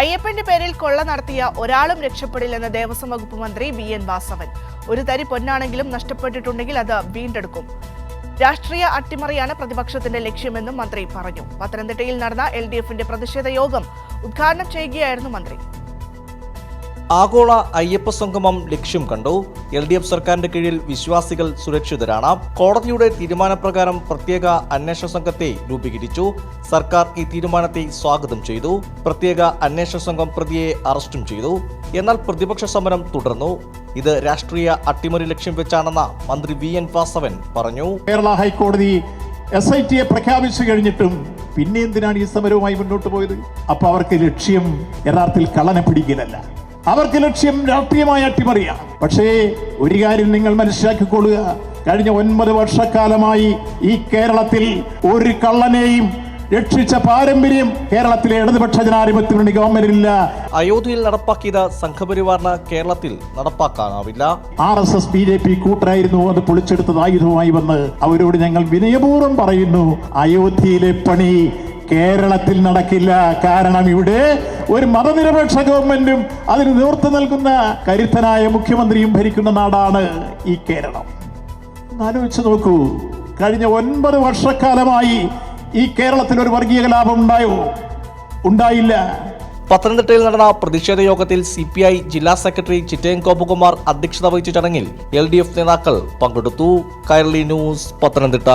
അയ്യപ്പന്റെ പേരിൽ കൊള്ള നടത്തിയ ഒരാളും രക്ഷപ്പെടില്ലെന്ന് ദേവസ്വം വകുപ്പ് മന്ത്രി വി എൻ വാസവൻ. ഒരു തരി പൊന്നാണെങ്കിലും നഷ്ടപ്പെട്ടിട്ടുണ്ടെങ്കിൽ അത് വീണ്ടെടുക്കും. രാഷ്ട്രീയ അട്ടിമറിയാണ് പ്രതിപക്ഷത്തിന്റെ ലക്ഷ്യമെന്നും മന്ത്രി പറഞ്ഞു. പത്തനംതിട്ടയിൽ നടന്ന എൽ ഡി എഫിന്റെ പ്രതിഷേധ യോഗം ഉദ്ഘാടനം ചെയ്യുകയായിരുന്നു മന്ത്രി. ആഗോള അയ്യപ്പ സംഗമം ലക്ഷ്യം കണ്ടു. എൽ ഡി എഫ് സർക്കാരിന്റെ കീഴിൽ വിശ്വാസികൾ സുരക്ഷിതരാണ്. കോടതിയുടെ തീരുമാനപ്രകാരം പ്രത്യേക അന്വേഷണ സംഘത്തെ രൂപീകരിച്ചു. സർക്കാർ ഈ തീരുമാനത്തെ സ്വാഗതം ചെയ്തു. പ്രത്യേക അന്വേഷണ സംഘം പ്രതിയെ അറസ്റ്റും ചെയ്തു. എന്നാൽ പ്രതിപക്ഷ സമരം തുടർന്നു. ഇത് രാഷ്ട്രീയ അട്ടിമറി ലക്ഷ്യം വെച്ചാണെന്ന് മന്ത്രി വി എൻ വാസവൻ പറഞ്ഞു. കേരള ഹൈക്കോടതി എസ് ഐ ടിയെ പ്രഖ്യാപിച്ചു കഴിഞ്ഞിട്ടും പിന്നെ എന്തിനാണ് ഈ സമരവുമായി മുന്നോട്ട് പോയത്? അപ്പൊ അവർക്ക് ലക്ഷ്യം യഥാർത്ഥത്തിൽ കള്ളനെ പിടിക്കലല്ല. അവർക്ക് ലക്ഷ്യം രാഷ്ട്രീയമായ അട്ടിമറിയാണ് പക്ഷേ ഒരു കാര്യം നിങ്ങൾ മനസ്സിലാക്കിക്കൊള്ളുക. കഴിഞ്ഞ ഒൻപത് വർഷക്കാലമായി ഈ കേരളത്തിൽ ഒരു കള്ളനെയും രക്ഷിച്ച പാരമ്പര്യം കേരളത്തിലെ ഇടതുപക്ഷ ജനാധിപത്യ മുന്നണി ഗവൺമെന്റിനില്ല അയോധ്യയിൽ നടപ്പാക്കിയത് സംഘപരിവാറിന് കേരളത്തിൽ നടപ്പാക്കാനാവില്ല. R S S B J P കൂട്ടരായിരുന്നു. അത് പൊളിച്ചെടുത്തത് ആയുധമായി വന്ന് അവരോട് ഞങ്ങൾ വിനയപൂർവം പറയുന്നു അയോധ്യയിലെ പണി കേരളത്തിൽ നടക്കില്ല. കാരണം ഇവിടെ ഒരു മതനിരപേക്ഷ ഗവൺമെന്റും അതിന് നേതൃത്വം നൽകുന്ന കരുത്തനായ മുഖ്യമന്ത്രിയും ഭരിക്കുന്ന നാടാണ് ഈ കേരളം. ആലോചിച്ച് നോക്കൂ കഴിഞ്ഞ ഒൻപത് വർഷക്കാലമായി ഈ കേരളത്തിൽ ഒരു വർഗീയ കലാപം ഉണ്ടായോ? ഉണ്ടായില്ല. പത്തനംതിട്ടയിൽ നടന്ന പ്രതിഷേധ യോഗത്തിൽ സി പി ഐ ജില്ലാ സെക്രട്ടറി ചിറ്റയം ഗോപകുമാർ അധ്യക്ഷത വഹിച്ച ചടങ്ങിൽ എൽ ഡി എഫ് നേതാക്കൾ പങ്കെടുത്തു. കൈരളി ന്യൂസ് പത്തനംതിട്ട.